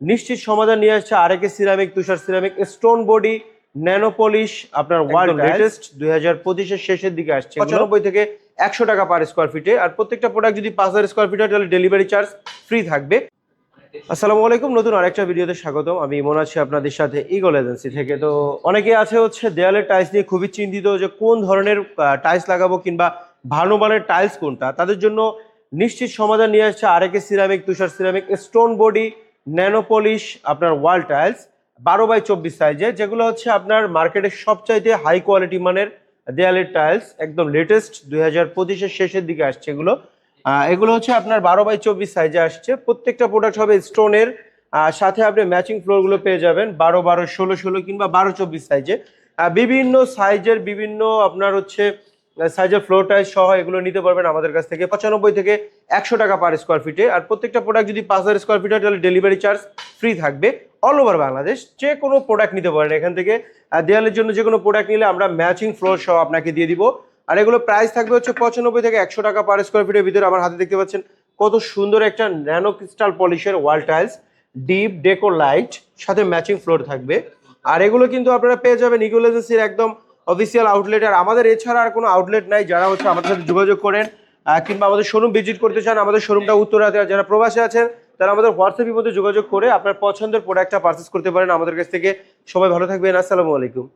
নিশ্চিত সমাধান নিয়ে আসছে আরেকে ceramic Tushar ceramic stone body nano polish আপনার ওয়ার্ল্ড লেটেস্ট দুই হাজার পঁচিশের শেষের দিকে আসছে পঁচানব্বই থেকে একশো টাকা পার স্কোয়ার ফিটে আর প্রত্যেকটা প্রোডাক্ট যদি পাঁচ হাজার স্কোয়ার ফিট হয় তাহলে ডেলিভারি চার্জ ফ্রি থাকবে। আসসালামু আলাইকুম নতুন আরেকটা ভিডিওতে স্বাগতম। আমি ইমন আছি আপনাদের সাথে ইগল এজেন্সি থেকে। তো অনেকে আছে হচ্ছে দেয়ালের টাইলস নিয়ে খুবই চিন্তিত যে কোন ধরনের টাইলস লাগাবো কিংবা ভালো মানের টাইলস কোনটা। তাদের জন্য নিশ্চিত সমাধান নিয়ে আসছে আরেকে ceramic Tushar ceramic stone body nano polish আপনার ওয়াল টাইলস, বারো বাই চব্বিশ সাইজে যেগুলো হচ্ছে আপনার মার্কেটের সবচাইতে হাই কোয়ালিটি মানের দেয়ালের টাইলস একদম লেটেস্ট দুই হাজার পঁচিশের শেষের দিকে আসছে এগুলো। এগুলো হচ্ছে আপনার বারো বাই চব্বিশ সাইজে আসছে। প্রত্যেকটা প্রোডাক্ট হবে স্টোনের সাথে আপনি ম্যাচিং ফ্লোরগুলো পেয়ে যাবেন বারো বারো, ষোলো ষোলো কিংবা বারো চব্বিশ সাইজে বিভিন্ন সাইজের বিভিন্ন আপনার হচ্ছে সাইজের ফ্লোর টাইস সহ এগুলো নিতে পারবেন আমাদের কাছ থেকে। পঁচানব্বই থেকে একশো টাকা পার স্কোয়ার ফিটে আর প্রত্যেকটা প্রোডাক্ট যদি পাঁচ হাজার স্কোয়ার ফিট হয়, তাহলে ডেলিভারি চার্জ ফ্রি থাকবে অল ওভার বাংলাদেশ। যে কোনো প্রোডাক্ট নিতে পারেন এখান থেকে। দেয়ালের জন্য যে কোনো প্রোডাক্ট নিলে আমরা ম্যাচিং ফ্লোর সহ আপনাকে দিয়ে দিব। আর এগুলো প্রাইস থাকবে হচ্ছে পঁচানব্বই থেকে একশো টাকা পার স্কোয়ার ফিটের ভিতরে। আমার হাতে দেখতে পাচ্ছেন কত সুন্দর একটা nano crystal পলিশের wall tiles deep deco light সাথে ম্যাচিং ফ্লোর থাকবে। আর এগুলো কিন্তু আপনারা পেয়ে যাবেন ইগুল একদম অফিসিয়াল আউটলেট আর আমাদের এছাড়া আর কোনো আউটলেট নাই, যারা হচ্ছে আমাদের সাথে যোগাযোগ করেন কিংবা আমাদের শোরুম ভিজিট করতে চান, আমাদের শোরুমটা উত্তরাতে যারা প্রবাসে আছেন, তারা আমাদের হোয়াটসঅ্যাপের মধ্যে যোগাযোগ করে আপনার পছন্দের প্রোডাক্টটা পারচেস করতে পারেন আমাদের কাছ থেকে। সবাই ভালো থাকবেন, আসসালামু আলাইকুম।